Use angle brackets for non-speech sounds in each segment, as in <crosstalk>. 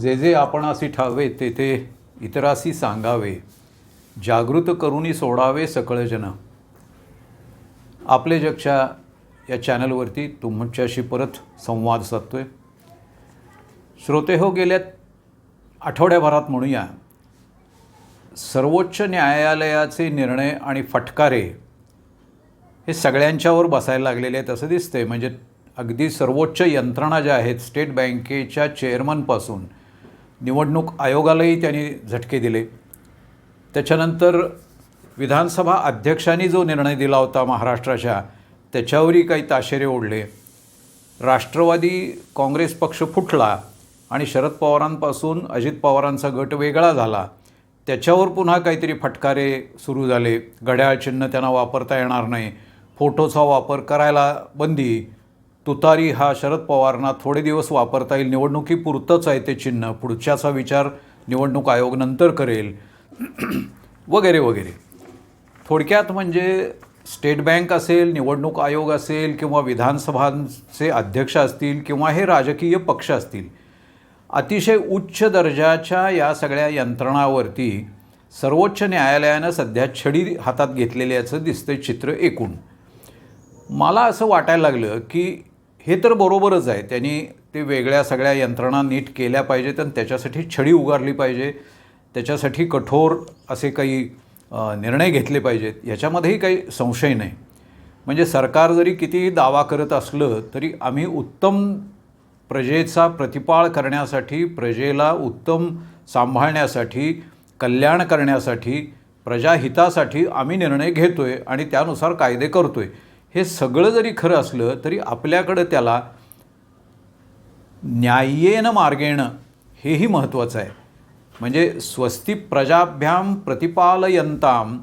जे जे आपणासी ठावे ते ते इतरासी सांगावे जागृत करूनी सोडावे सकळजन आपले जगच्या या चॅनलवरती तुमच्याशी परत संवाद साधतोय. श्रोते हो गेल्या आठवड्याभरात म्हणूया सर्वोच्च न्यायालयाचे निर्णय आणि फटकारे हे सगळ्यांच्यावर बसायला लागलेले आहेत असं दिसतंय. म्हणजे अगदी सर्वोच्च यंत्रणा ज्या आहेत स्टेट बँकेच्या चेअरमनपासून निवडणूक आयोगालाही त्यांनी झटके दिले. त्याच्यानंतर विधानसभा अध्यक्षांनी जो निर्णय दिला होता महाराष्ट्राच्या त्याच्यावरही काही ताशेरे ओढले. राष्ट्रवादी काँग्रेस पक्ष फुटला आणि शरद पवारांपासून अजित पवारांचा गट वेगळा झाला. त्याच्यावर पुन्हा काहीतरी फटकारे सुरू झाले. घड्याळ चिन्ह त्यांना वापरता येणार नाही. फोटोचा वापर करायला बंदी. तुतारी हा शरद पवारांना थोडे दिवस वापरता येईल. निवडणुकीपुरतंच आहे ते चिन्ह. पुढच्याचा विचार निवडणूक आयोग नंतर करेल. वगैरे वगैरे. थोडक्यात म्हणजे स्टेट बँक असेल निवडणूक आयोग असेल किंवा विधानसभांचे अध्यक्ष असतील किंवा हे राजकीय पक्ष असतील अतिशय उच्च दर्जाच्या या सगळ्या यंत्रणावरती सर्वोच्च न्यायालयानं सध्या छडी हातात घेतलेल्याचं दिसतं चित्र एकूण. मला असं वाटायला लागलं की हे तर बरोबरच आहे. त्यांनी ते वेगळ्या सगळ्या यंत्रणा नीट केल्या पाहिजेत आणि त्याच्यासाठी छडी उगारली पाहिजे. त्याच्यासाठी कठोर असे काही निर्णय घेतले पाहिजेत. याच्यामध्येही काही संशय नाही. म्हणजे सरकार जरी किती दावा करत असलं तरी आम्ही उत्तम प्रजेचा प्रतिपाळ करण्यासाठी प्रजेला उत्तम सांभाळण्यासाठी कल्याण करण्यासाठी प्रजाहितासाठी आम्ही निर्णय घेतो आहे आणि त्यानुसार कायदे करतो आहे हे सगळं जरी खरं असलं तरी आपल्याकडं त्याला न्याय्येन मार्गेणं हेही महत्त्वाचं आहे. म्हणजे स्वस्ती प्रजाभ्याम प्रतिपालयंताम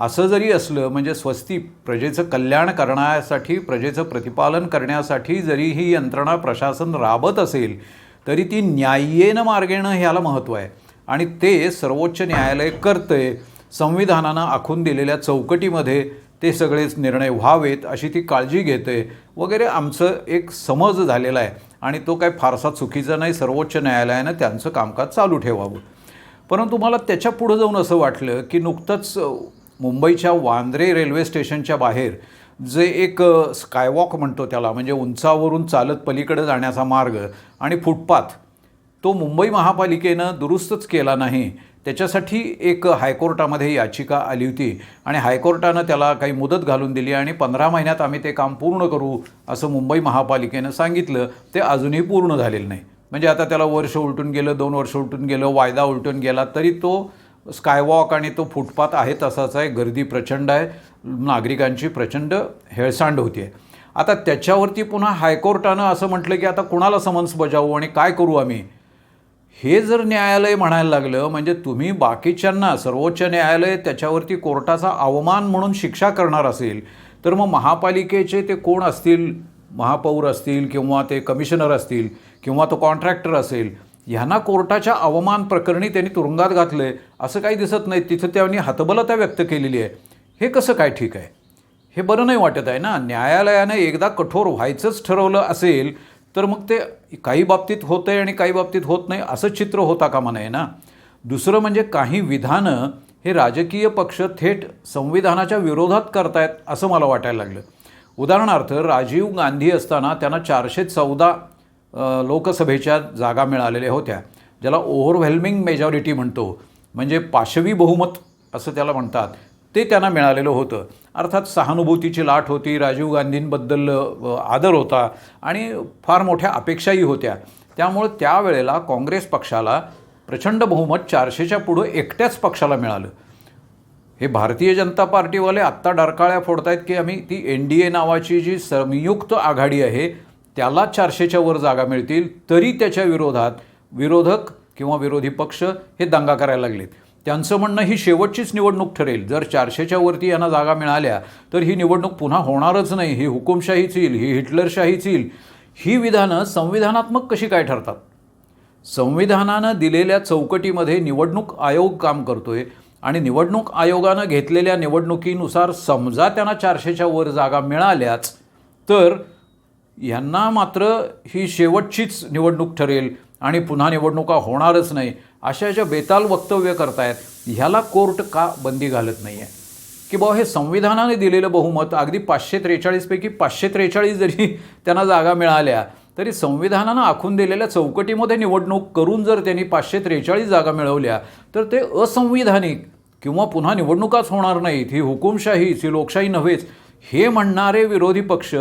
असं जरी असलं म्हणजे स्वस्ती प्रजेचं कल्याण करण्यासाठी प्रजेचं प्रतिपालन करण्यासाठी जरी ही यंत्रणा प्रशासन राबत असेल तरी ती न्याय्येन मार्गेणं ह्याला महत्त्व आहे. आणि ते सर्वोच्च न्यायालय करतं आहे संविधानानं आखून दिलेल्या चौकटीमध्ये ते सगळेच निर्णय व्हावेत अशी ती काळजी घेते. वगैरे आमचं एक समज झालेला आहे. आणि तो काय फारसा चुकीचा नाही सर्वोच्च न्यायालयानं त्यांचं कामकाज चालू ठेवावं. परंतु मला त्याच्या पुढं जाऊन असं वाटलं की नुकतंच मुंबईच्या वांद्रे रेल्वे स्टेशनच्या बाहेर जे एक स्कायवॉक म्हणतो त्याला म्हणजे उंचावरून चालत पलीकडे जाण्याचा मार्ग आणि फुटपाथ तो मुंबई महापालिकेनं दुरुस्तच केला नाही. त्याच्यासाठी एक हायकोर्टामध्ये याचिका आली होती आणि हायकोर्टानं त्याला काही मुदत घालून दिली आणि पंधरा महिन्यात आम्ही ते काम पूर्ण करू असं मुंबई महापालिकेनं सांगितलं ते अजूनही पूर्ण झालेलं नाही. म्हणजे आता त्याला वर्ष उलटून गेलं दोन वर्ष उलटून गेलं वायदा उलटून गेला तरी तो स्कायवॉक आणि तो फुटपाथ आहे तसाच आहे गर्दी प्रचंड आहे नागरिकांची प्रचंड हेळसांड होती आहे. आता त्याच्यावरती पुन्हा हायकोर्टानं असं म्हटलं की आता कुणाला समन्स बजावू आणि काय करू आम्ही? हे जर न्यायालय म्हणायला लागलं म्हणजे तुम्ही बाकीच्यांना सर्वोच्च न्यायालय त्याच्यावरती कोर्टाचा अवमान म्हणून शिक्षा करणार असेल तर मग महापालिकेचे ते कोण असतील? महापौर असतील किंवा ते कमिशनर असतील किंवा तो कॉन्ट्रॅक्टर असेल ह्यांना कोर्टाच्या अवमान प्रकरणी त्यांनी तुरुंगात घातलं आहे असं काही दिसत नाही. तिथं त्यांनी हतबलता व्यक्त केलेली आहे. हे कसं काय ठीक आहे? हे बरं नाही वाटत आहे ना? न्यायालयानं एकदा कठोर व्हायचंच ठरवलं असेल तर मग ते काही बाबतीत होतं आहे आणि काही बाबतीत होत नाही असं चित्र होता कामा नये ना. दुसरं म्हणजे काही विधानं हे राजकीय पक्ष थेट संविधानाच्या विरोधात करतायत असं मला वाटायला लागलं. उदाहरणार्थ राजीव गांधी असताना त्यांना चारशे चौदा लोकसभेच्या जागा मिळालेल्या होत्या ज्याला ओव्हरव्हेल्मिंग मेजॉरिटी म्हणतो. म्हणजे पाशवी बहुमत असं त्याला म्हणतात. ते त्यांना मिळालेलं होतं. अर्थात सहानुभूतीची लाट होती राजीव गांधींबद्दल आदर होता आणि फार मोठ्या अपेक्षाही होत्या. त्यामुळं त्यावेळेला काँग्रेस पक्षाला प्रचंड बहुमत चारशेच्या पुढं एकट्याच पक्षाला मिळालं. हे भारतीय जनता पार्टीवाले आत्ता डरकाळ्या फोडतायत की आम्ही ती एन डी ए नावाची जी संयुक्त आघाडी आहे त्याला चारशेच्या वर जागा मिळतील तरी त्याच्या विरोधात विरोधक किंवा विरोधी पक्ष हे दंगा करायला लागलेत. त्यांचं म्हणणं ही शेवटचीच निवडणूक ठरेल. जर चारशेच्या वरती यांना जागा मिळाल्या तर ही निवडणूक पुन्हा होणारच नाही. ही हुकुमशाहीच येईल ही हिटलरशाहीच येईल. ही विधानं संविधानात्मक कशी काय ठरतात? संविधानानं दिलेल्या चौकटीमध्ये निवडणूक आयोग काम करतोय आणि निवडणूक आयोगानं घेतलेल्या निवडणुकीनुसार समजा त्यांना चारशेच्या वर जागा मिळाल्याच तर यांना मात्र ही शेवटचीच निवडणूक ठरेल आणि पुन्हा निवडणुका होणारच नाही. अशा ज्या बेताल वक्तव्य करतायत ह्याला कोर्ट का बंदी घालत नाही आहे की बाबा हे संविधानाने दिलेलं बहुमत अगदी पाचशे त्रेचाळीसपैकी पाचशे त्रेचाळीस जरी <laughs> त्यांना जागा मिळाल्या तरी संविधानानं आखून दिलेल्या चौकटीमध्ये निवडणूक करून जर त्यांनी पाचशे त्रेचाळीस जागा मिळवल्या तर ते असंविधानिक किंवा पुन्हा निवडणुकाच होणार नाहीत. ही हुकुमशाहीच ही लोकशाही नव्हेच. हे म्हणणारे विरोधी पक्ष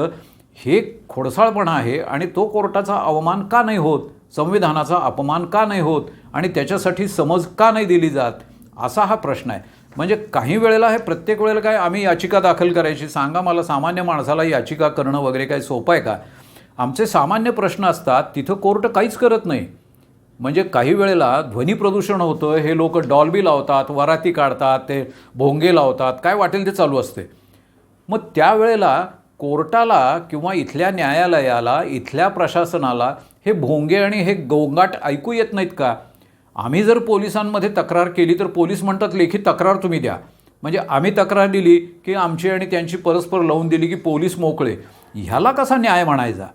हे खोडसाळपणा आहे आणि तो कोर्टाचा अवमान का नाही होत? संविधानाचा अपमान का नाही होत आणि त्याच्यासाठी समज का नाही दिली जात? असा हा प्रश्न आहे. म्हणजे काही वेळेला हे प्रत्येक वेळेला काय आम्ही याचिका दाखल करायची सांगा मला सामान्य माणसाला याचिका करणं वगैरे काही सोपं आहे का? आमचे सामान्य प्रश्न असतात तिथं कोर्ट काहीच करत नाही. म्हणजे काही वेळेला ध्वनी प्रदूषण होतं हे लोक डॉल्बी लावतात वराती काढतात ते भोंगे लावतात काय वाटेल ते चालू असते. मग त्यावेळेला कोर्टाला किंवा इथल्या न्यायालयाला इथल्या प्रशासनाला हे भोंगे आणि हे गोंगाट ऐकू येत नाहीत का? आम्ही जर पोलिसांमध्ये तक्रार केली तर पोलीस म्हणतात लेखी तक्रार तुम्ही द्या. म्हणजे आम्ही तक्रार दिली की आमची आणि त्यांची परस्पर लावून दिली की पोलीस मोकळे. ह्याला कसा न्याय म्हणायचा?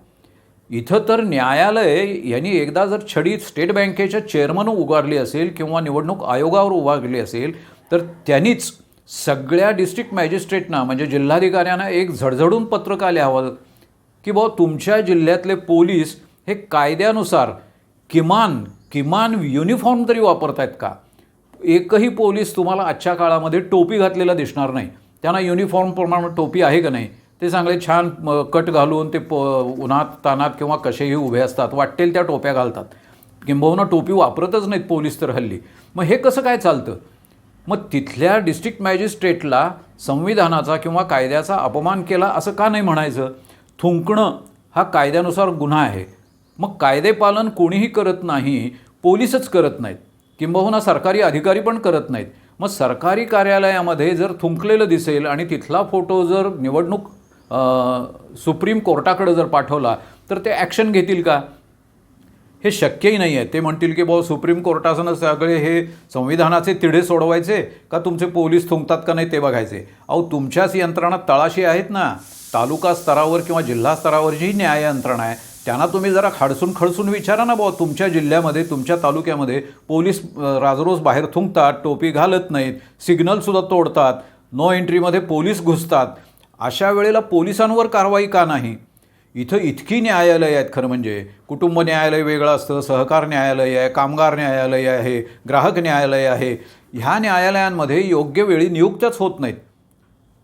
इथं तर न्यायालय यांनी एकदा जर छडी स्टेट बँकेच्या चेअरमन उगारली असेल किंवा निवडणूक आयोगावर उभारली असेल तर त्यांनीच सगळ्या डिस्ट्रिक्ट मॅजिस्ट्रेटना म्हणजे जिल्हाधिकाऱ्यांना एक झडझडून पत्रक आले हवं की बाबा तुमच्या जिल्ह्यातले पोलीस हे कायद्यानुसार किमान किमान युनिफॉर्म तरी वापरतायत का? एकही पोलीस तुम्हाला आजच्या काळामध्ये टोपी घातलेला दिसणार नाही. त्यांना युनिफॉर्मप्रमाणे टोपी आहे का नाही? ते चांगले छान कट घालून ते प उन्हात तानात किंवा कसेही उभे असतात वाटेल त्या टोप्या घालतात. किंबहुना टोपी वापरतच नाहीत पोलीस तर हल्ली. मग हे कसं काय चालतं? मग तिथल्या डिस्ट्रिक्ट मॅजिस्ट्रेटला संविधानाचा किंवा कायद्याचा अपमान केला असं का नाही म्हणायचं? थुंकणं हा कायद्यानुसार गुन्हा आहे. मग कायदेपालन कोणीही करत नाही पोलीसच करत नाहीत. किंबहुना सरकारी अधिकारी पण करत नाहीत. मग सरकारी कार्यालयामध्ये जर थुंकलेलं दिसेल आणि तिथला फोटो जर निवडणूक सुप्रीम कोर्टाकडे जर पाठवला तर ते ॲक्शन घेतील का? हे शक्यही नाही आहे ते म्हणतील की बाबा सुप्रीम कोर्टासनं सगळे हे संविधानाचे तिढे सोडवायचे का? तुमचे पोलीस थुंकतात का नाही ते बघायचे. अहो तुमच्याच यंत्रणा तळाशी आहेत ना. तालुका स्तरावर किंवा जिल्हा स्तरावर जी न्याय यंत्रणा आहे. त्यांना तुम्ही जरा खाडसून खडसून विचारा ना बुवा तुमच्या जिल्ह्यामध्ये तुमच्या तालुक्यामध्ये पोलीस राजरोज बाहेर थुंकतात टोपी घालत नाहीत सिग्नलसुद्धा तोडतात नो एंट्रीमध्ये पोलीस घुसतात. अशा वेळेला पोलिसांवर कारवाई का नाही? इथं इतकी न्यायालय आहेत खरं म्हणजे. कुटुंब न्यायालय वेगळं असतं सहकार न्यायालय आहे कामगार न्यायालय आहे ग्राहक न्यायालय आहे. ह्या न्यायालयांमध्ये योग्य वेळी नियुक्त्याच होत नाहीत.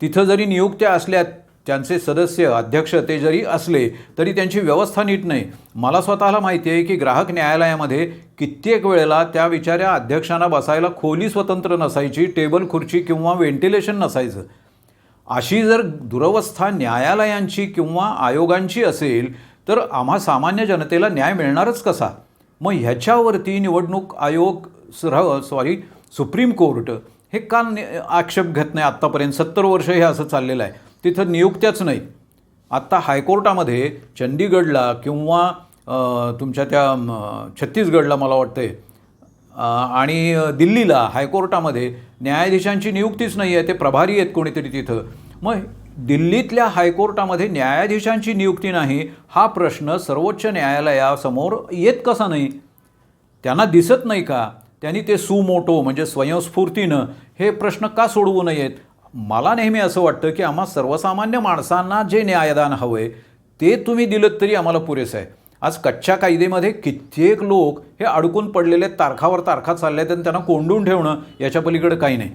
तिथं जरी नियुक्त्या असल्या त्यांचे सदस्य अध्यक्ष ते जरी असले तरी त्यांची व्यवस्था नीट नाही. मला स्वतःला माहिती आहे की ग्राहक न्यायालयामध्ये कित्येक वेळेला त्या विचाऱ्या अध्यक्षांना बसायला खोली स्वतंत्र नसायची टेबल खुर्ची किंवा व्हेंटिलेशन नसायचं. अशी जर दुरवस्था न्यायालयांची किंवा आयोगांची असेल तर आम्हा सामान्य जनतेला न्याय मिळणारच कसा? मग ह्याच्यावरती निवडणूक आयोग सर सॉरी सुप्रीम कोर्ट हे का आक्षेप घेत नाही? आत्तापर्यंत सत्तर वर्ष हे असं चाललेलं आहे. तिथं नियुक्त्याच नाही. आत्ता हायकोर्टामध्ये चंदीगडला किंवा तुमच्या त्या छत्तीसगडला मला वाटतंय आणि दिल्लीला हायकोर्टामध्ये न्यायाधीशांची नियुक्तीच नाही आहे ते प्रभारी आहेत कोणीतरी तिथं. मग दिल्लीतल्या हायकोर्टामध्ये न्यायाधीशांची नियुक्ती नाही हा प्रश्न सर्वोच्च न्यायालयासमोर येत कसा नाही? त्यांना दिसत नाही का? त्यांनी ते सुमोटो म्हणजे स्वयंस्फूर्तीनं हे प्रश्न का सोडवू नयेत? मला नेहमी असं वाटतं की आम्हा सर्वसामान्य माणसांना जे न्यायदान हवं आहे ते तुम्ही दिलं तरी आम्हाला पुरेसं आहे. आज कच्च्या कायदेमध्ये कित्येक लोक हे अडकून पडलेले तारखावर तारखा चालले आहेत आणि त्यांना कोंडून ठेवणं याच्या पलीकडे काही नाही.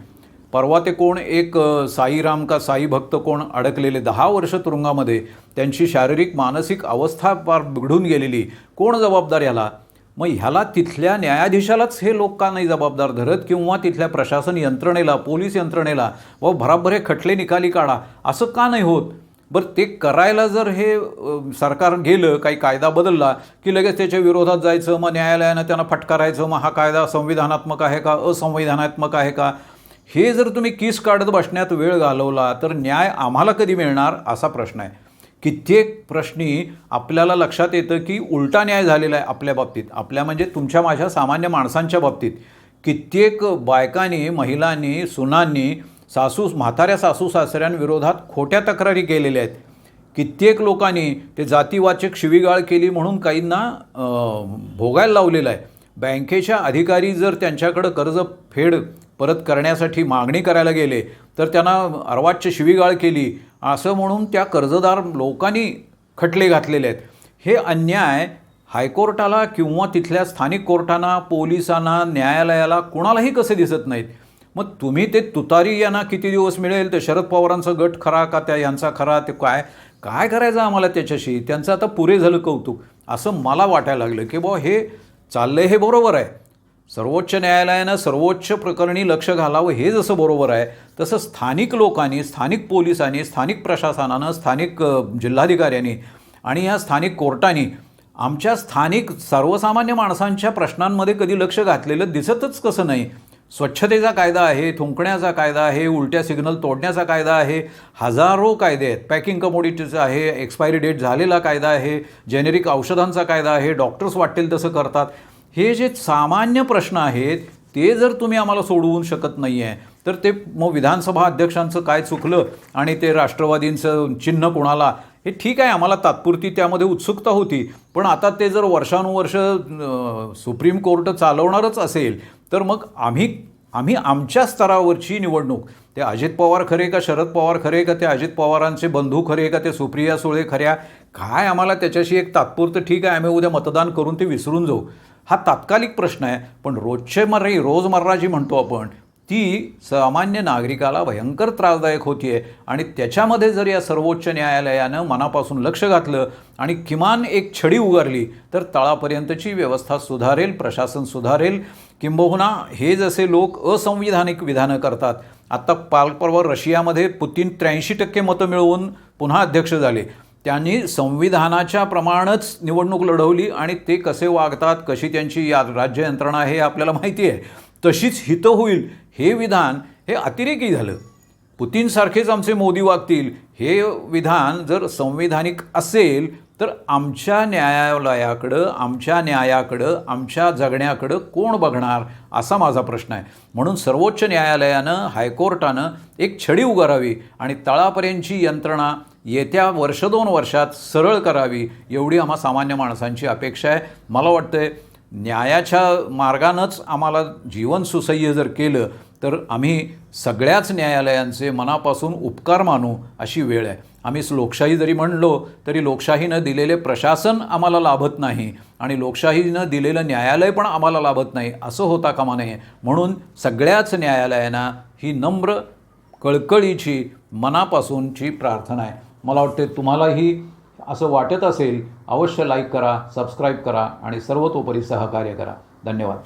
परवा ते कोण एक साईराम का साई भक्त कोण अडकलेले दहा वर्ष तुरुंगामध्ये त्यांची शारीरिक मानसिक अवस्था फार बिघडून गेलेली. कोण जबाबदार याला? मग ह्याला तिथल्या न्यायाधीशालाच हे लोक का नाही जबाबदार धरत? किंवा तिथल्या प्रशासन यंत्रणेला पोलीस यंत्रणेला व भराभरे खटले निकाली काढा. असं का नाही होत? बरं ते करायला जर हे सरकार गेलं काही कायदा बदलला की लगेच त्याच्या विरोधात जायचं मग न्यायालयानं त्यांना फटकारायचं मग हा कायदा संविधानात्मक आहे का असंविधानात्मक आहे का? हे जर तुम्ही किस काढत बसण्यात वेळ घालवला तर न्याय आम्हाला कधी मिळणार? असा प्रश्न आहे. कित्येक प्रश्नी आपल्याला लक्षात येतं की उलटा न्याय झालेला आहे आपल्या बाबतीत. आपल्या म्हणजे तुमच्या माझ्या सामान्य माणसांच्या बाबतीत. कित्येक बायकांनी महिलांनी सुनांनी सासू म्हाताऱ्या सासू सासऱ्यांविरोधात खोट्या तक्रारी केलेल्या आहेत. कित्येक लोकांनी ते जातीवाचक शिवीगाळ केली म्हणून काहींना भोगायला लावलेलं आहे. बँकेच्या अधिकारी जर त्यांच्याकडं कर्ज फेड परत करण्यासाठी मागणी करायला गेले तर त्यांना अर्वाच्य शिवीगाळ केली. असं म्हणून त्या कर्जदार लोकांनी खटले घातलेले आहेत. हे अन्याय हायकोर्टाला किंवा तिथल्या स्थानिक कोर्टांना पोलिसांना न्यायालयाला कुणालाही कसे दिसत नाहीत? मग तुम्ही ते तुतारी यांना किती दिवस मिळेल? ते शरद पवारांचा गट खरा का त्या यांचा खरा? ते काय काय करायचं आम्हाला त्याच्याशी? त्यांचं आता पुरे झालं कौतुक. असं मला वाटायला लागलं की बुवा हे चाललं हे बरोबर आहे. सर्वोच्च न्यायालयानं सर्वोच्च प्रकरणी लक्ष घालावं हे जसं बरोबर आहे. तसं स्थानिक लोकांनी स्थानिक पोलिसांनी स्थानिक प्रशासनानं स्थानिक जिल्हाधिकाऱ्यांनी आणि या स्थानिक कोर्टांनी आमच्या स्थानिक सर्वसामान्य माणसांच्या प्रश्नांमध्ये कधी लक्ष घातलेलं दिसतच कसं नाही. स्वच्छतेचा कायदा आहे थुंकण्याचा कायदा आहे उलट्या सिग्नल तोडण्याचा कायदा आहे हजारो कायदे आहेत. पॅकिंग कमोडिटीचा आहे एक्सपायरी डेट झालेला कायदा आहे जेनेरिक औषधांचा कायदा आहे डॉक्टर्स वाटेल तसं करतात. हे जे सामान्य प्रश्न आहेत ते जर तुम्ही आम्हाला सोडवू शकत नाही आहे तर ते मग विधानसभा अध्यक्षांचं काय चुकलं आणि ते राष्ट्रवादींचं चिन्ह कोणाला हे ठीक आहे आम्हाला तात्पुरती त्यामध्ये उत्सुकता होती. पण आता ते जर वर्षानुवर्ष सुप्रीम कोर्ट चालवणारच असेल तर मग आम्ही आम्ही आमच्या स्तरावरची निवडणूक. ते अजित पवार खरे का शरद पवार खरे का ते अजित पवारांचे बंधू खरे का ते सुप्रिया सुळे खऱ्या काय आम्हाला त्याच्याशी एक तात्पुरतं ठीक आहे आम्ही उद्या मतदान करून ते विसरून जाऊ. हा तात्कालिक प्रश्न आहे पण रोजचे मर्रे रोजमर्रा जी म्हणतो आपण ती सामान्य नागरिकाला भयंकर त्रासदायक होतीये. आणि त्याच्यामध्ये जर या सर्वोच्च न्यायालयानं मनापासून लक्ष घातलं आणि किमान एक छडी उगारली तर तळापर्यंतची व्यवस्था सुधारेल प्रशासन सुधारेल. किंबहुना हे जसे लोक असंविधानिक विधानं करतात आत्ता पालपर्व रशियामध्ये पुतीन त्र्याऐंशी टक्के मतं मिळवून पुन्हा अध्यक्ष झाले. त्यांनी संविधानाच्या प्रमाणच निवडणूक लढवली आणि ते कसे वागतात कशी त्यांची या राज्य यंत्रणा हे आपल्याला माहिती आहे. तशीच हित होईल हे विधान हे अतिरेकी झालं. पुतीनसारखेच आमचे मोदी वागतील हे विधान जर संविधानिक असेल तर आमच्या न्यायालयाकडं आमच्या न्यायाकडं आमच्या जगण्याकडं कोण बघणार असा माझा प्रश्न आहे. म्हणून सर्वोच्च न्यायालयानं हायकोर्टानं एक छडी उगारावी आणि तळापर्यंतची यंत्रणा येत्या वर्ष दोन वर्षात सरळ करावी एवढी आम्हा सामान्य माणसांची अपेक्षा आहे. मला वाटतंय न्यायाच्या मार्गानंच आम्हाला जीवन सुसह्य जर केलं तर आम्ही सगळ्याच न्यायालयांचे मनापासून उपकार मानू अशी वेळ आहे. आम्ही लोकशाही जरी म्हणलो तरी लोकशाहीनं दिलेले प्रशासन आम्हाला लाभत नाही आणि लोकशाहीनं दिलेलं न्यायालय पण आम्हाला लाभत नाही असं होता कामा नये. म्हणून सगळ्याच न्यायालयांना ही नम्र कळकळीची मनापासूनची प्रार्थना आहे. मला वाटते तुम्हालाही असं वाटत असेल अवश्य लाईक करा सबस्क्राईब करा आणि सर्वतोपरी सहकार्य करा. धन्यवाद.